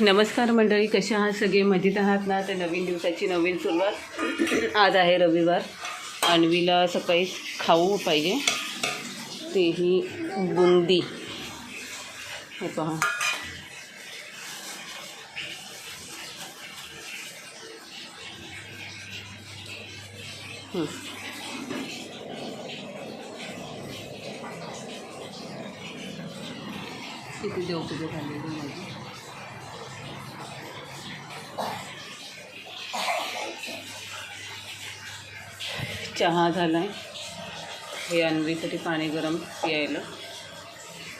नमस्कार मंडळी कशा आहात? सगळे मजेत आहात ना? तर नवीन दिवसाची नवीन सुरुवात आज आहे रविवार. आणवीला सकाळी खाऊ पाहिजे. तेही बुंदी. हे पहा. हं. किती देवपूजा झालेली माझी. चहा झाला आहे हे अन्वीसाठी पाणी गरम प्यायला.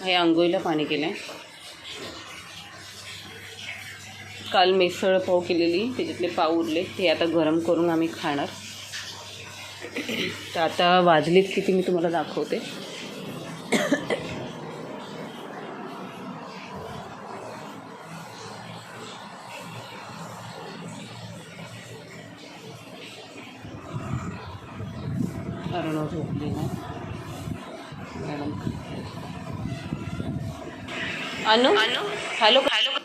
हे आंघोळीला पाणी केलं आहे काल मिसळ पाव केलेली त्याच्यातले पाव उरले. ते आता गरम करून आम्ही खाणार. तर आता वाजलीत किती मी तुम्हाला दाखवते. अरुणव झोपली ना madam. Anu? Anu? Hello hello?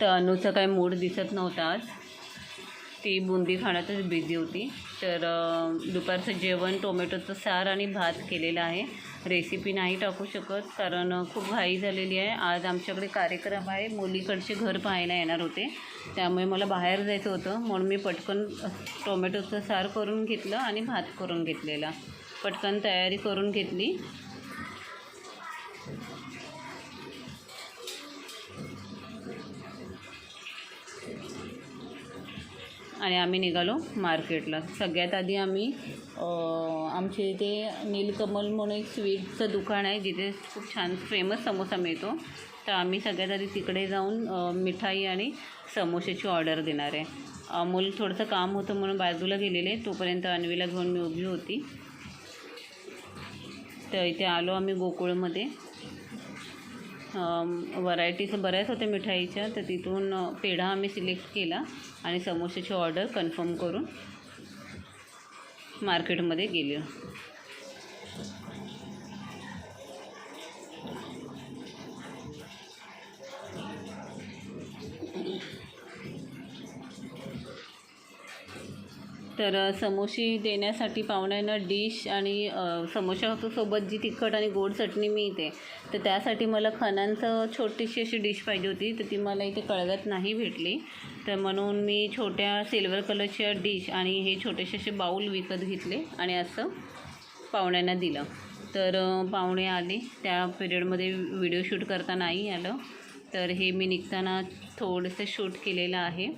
तर अनुचा काही मूड दिसत नव्हता आज. ती बुंदी खाण्यातच बिझी होती. तर दुपारचं जेवण टोमॅटोचं सार आणि भात केलेलं आहे. रेसिपी नाही टाकू शकत कारण खूप घाई झालेली आहे. आज आमच्याकडे कार्यक्रम आहे. मुलीकडचे घर पाहायला येणार होते. त्यामुळे मला बाहेर जायचं होतं. म्हणून मी पटकन टोमॅटोचं सार करून घेतलं आणि भात करून घेतलेला. पटकन तयारी करून घेतली. आणि आम्ही निघालो मार्केटला. सगळ्यात आधी आम्ही आमच्या इथे नीलकमल म्हणून एक स्वीटचं दुकान आहे जिथे खूप छान फेमस समोसा मिळतो. तर आम्ही सगळ्यात आधी तिकडे जाऊन मिठाई आणि समोशाची ऑर्डर देणार आहे. अमोल थोडंसं काम होतं म्हणून बाजूला गेलेले तोपर्यंत अन्वीला घेऊन मी उभी होती. तर इथे आलो आम्ही गोकुळमध्ये. व्हरायटीज बऱ्याच होत्या मिठाईच्या तर तिथून पेढा आम्ही सिलेक्ट केला आणि समोशाची ऑर्डर कन्फर्म करून मार्केटमध्ये गेलो. तर समोशी समोसे देण्यासाठी पाहुण्यांना डिश आणि समोशासोबत जी तिखट आणि गोड चटणी मिळते तर त्यासाठी मला खणांचं छोटीशी अशी डिश पाहिजे होती तर ती मला इथे कळवत नाही भेटली. तर म्हणून मी छोट्या सिल्वर कलरच्या डिश आणि हे छोटेसे असे बाऊल विकत घेतले आणि असं पाहुण्यांना दिलं. तर पाहुणे आले. त्या पिरियडमध्ये व्हिडिओ शूट करता नाही आलं. तर हे मी निघताना थोडंसं शूट केलेलं आहे.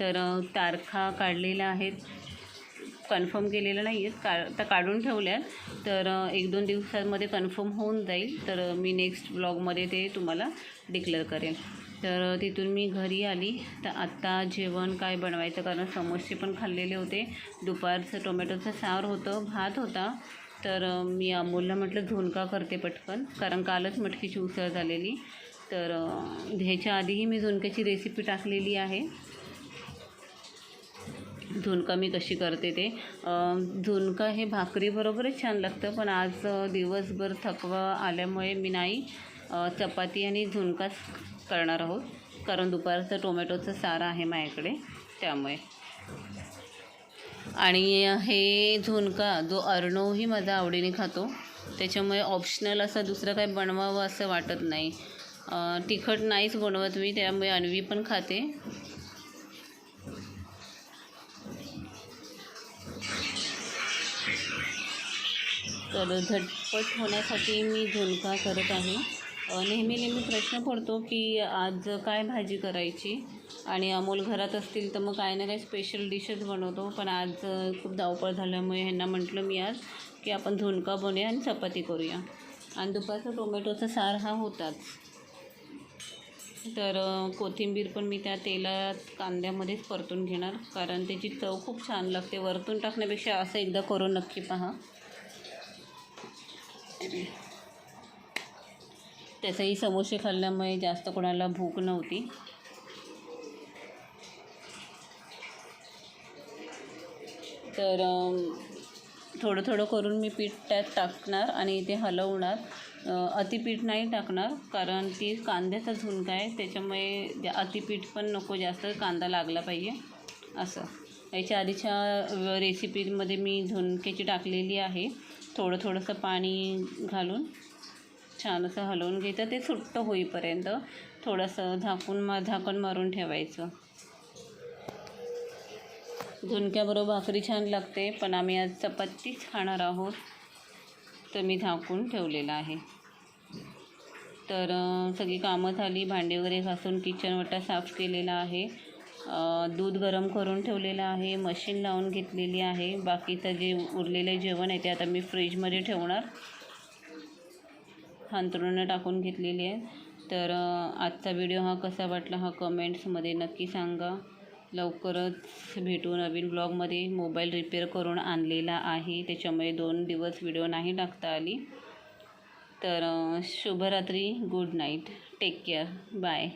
तर तारखा काढलेल्या आहेत. कन्फर्म केलेलं नाही आहेत का आता काढून ठेवल्या तर एक दोन दिवसांमध्ये कन्फर्म होऊन जाईल. तर मी नेक्स्ट ब्लॉगमध्ये ते तुम्हाला डिक्लेअर करेन. तर तिथून मी घरी आली. तर आत्ता जेवण काय बनवायचं? कारण समोसे पण खाल्लेले होते. दुपारचं टोमॅटोचं सार होतं. भात होता. तर मी अमोलला म्हटलं झुणका करते पटकन. कारण कालच मटकीची उसळ झालेली. तर ह्याच्या आधीही मी झुणक्याची रेसिपी टाकलेली आहे. झुणका मी कशी करते ते. झुणका हे भाकरीबरोबरच छान लागतं पण आज दिवसभर थकवा आल्यामुळे मी नाही चपाती आणि झुणकाच करणार आहोत. कारण दुपारचं टोमॅटोचं सारं आहे माझ्याकडे त्यामुळे. आणि हे झुणका जो अर्णवही माझा आवडीने खातो त्याच्यामुळे ऑप्शनल असं दुसरं काही बनवावं असं वाटत नाही. तिखट नाहीच बनवत मी त्यामुळे अन्वी पण खाते. तर झटपट होण्यासाठी मी झुणका करत आहे. नेहमी नेहमी प्रश्न पडतो की आज काय भाजी करायची? आणि अमोल घरात असतील तर मग काही ना काही स्पेशल डिशेस बनवतो. पण आज खूप धावपळ झाल्यामुळे ह्यांना म्हटलं मी आज की आपण झुणका बनवूया आणि चपाती करूया. आणि दुपारचा टोमॅटोचा सार हा होताच. तर कोथिंबीर पण मी त्या तेलात कांद्यामध्येच परतून घेणार. कारण त्याची चव खूप छान लागते. वरतून टाकण्यापेक्षा असं एकदा करून नक्की पहा. त्याचंही समोसे खाल्ल्यामुळे जास्त कोणाला भूक नव्हती. तर थोडं थोडं करून मी पीठ त्यात टाकणार आणि ते हलवणार. अतिपीठ नाही टाकणार कारण ती कांद्याचा झुणका आहे. त्याच्यामुळे अतिपीठ पण नको जास्त कांदा लागला पाहिजे. असं. याच्या आधीच्या रेसिपीमध्ये मी झुणक्याची टाकलेली आहे. थोडं थोडंसं पाणी घालून छान असं हलवून घ्यायचं. ते सुट्ट होईपर्यंत थोडंसं झाकून म झाकण मारून ठेवायचं. झुणक्याबरोबर भाकरी छान लागते पण आम्ही आज चपातीच खाणार आहोत. तर मी झाकून ठेवलेलं आहे. तर सगळी कामं झाली भांडी वगैरे घासून किचन वटा साफ केलेला आहे. दूध गरम करून ठेवलेलं आहे मशीन लावून घेतलेली आहे. बाकीचं जे उरलेलं जेवण आहे ते आता मी फ्रीजमध्ये ठेवणार. अंथरुणं टाकून घेतलेली आहे. तर आजचा व्हिडिओ हा कसा वाटला हा कमेंट्समध्ये नक्की सांगा. लवकरच भेटू नवीन ब्लॉगमध्ये मोबाईल रिपेअर करून आणलेला आहे. त्याच्यामुळे दोन दिवस व्हिडिओ नाही टाकता आली. तर शुभरात्री. Good night. Take care. Bye.